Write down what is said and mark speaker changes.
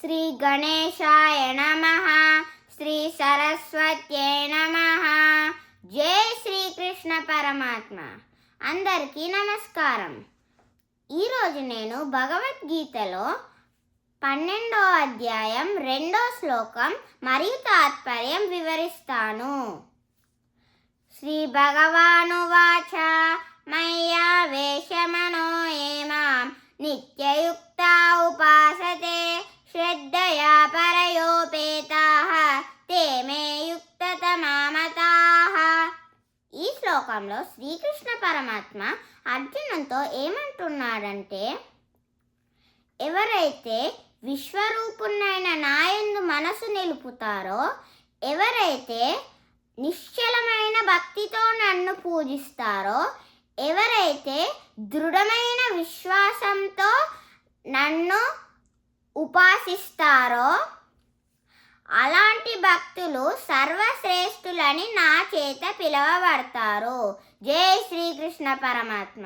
Speaker 1: శ్రీ గణేశాయ నమ శ్రీ సరస్వత్యై నమ. జై శ్రీకృష్ణ పరమాత్మ. అందరికీ నమస్కారం. ఈరోజు నేను భగవద్గీతలో పన్నెండో అధ్యాయం రెండో శ్లోకం మరియు తాత్పర్యం వివరిస్తాను. శ్రీ భగవానువాచ మయ్యా వేషమనో ఏమాం నిత్యయుక్త శ్లోకంలో శ్రీకృష్ణ పరమాత్మ అర్జునంతో ఏమంటున్నాడంటే ఎవరైతే విశ్వరూపుణ్ణైన నాయందు మనసు నిలుపుతారో ఎవరైతే నిశ్చలమైన భక్తితో నన్ను పూజిస్తారో ఎవరైతే దృఢమైన విశ్వాసంతో నన్ను ఉపాసిస్తారో అలాంటి భక్తులు సర్వశ్రేష్ఠులని నా చేత పిలువబడతారు. జై శ్రీకృష్ణ పరమాత్మ.